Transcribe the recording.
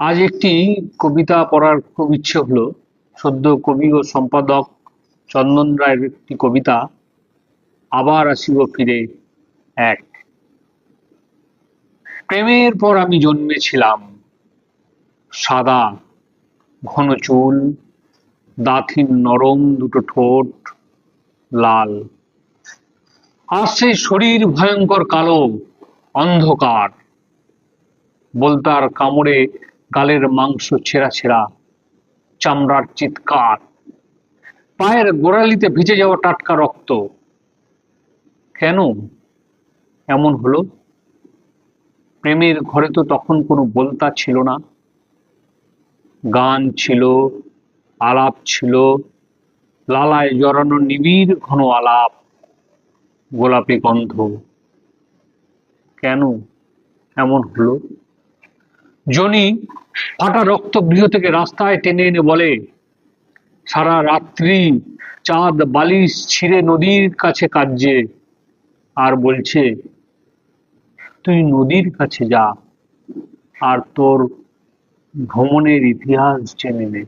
আজ একটি কবিতা পড়ার খুব ইচ্ছে হলো। সদ্য কবি ও সম্পাদক চন্দন রায়ের একটি কবিতা, আবার আসিব ফিরে এক। প্রেমের পর আমি জন্মেছিলাম, সাদা, ঘন চুল, দাঁথিন নরম দুটো ঠোঁট, লাল। আর সেই শরীর ভয়ঙ্কর কালো, অন্ধকার। বলতার কামড়ে গালের মাংস ছেঁড়া ছেঁড়া, চামড়ার চিৎকার। পায়ের গোড়ালিতে ভিজে যাওয়া টাটকা রক্ত। কেন এমন হলো? প্রেমের ঘরে তো তখন কোনো বলতা ছিল না। গান ছিল, আলাপ ছিল, লালায় জড়ানো নিবিড় ঘন আলাপ, গোলাপি গন্ধ। কেন এমন হলো? জনি ফাটা রক্ত গৃহ থেকে রাস্তায় টেনে এনে বলে, সারা রাত্রি চাঁদ বালিশ ছিঁড়ে নদীর কাছে কাজে আর বলছে, তুই নদীর কাছে যা, আর তোর ভ্রমণের ইতিহাস জেনে নে।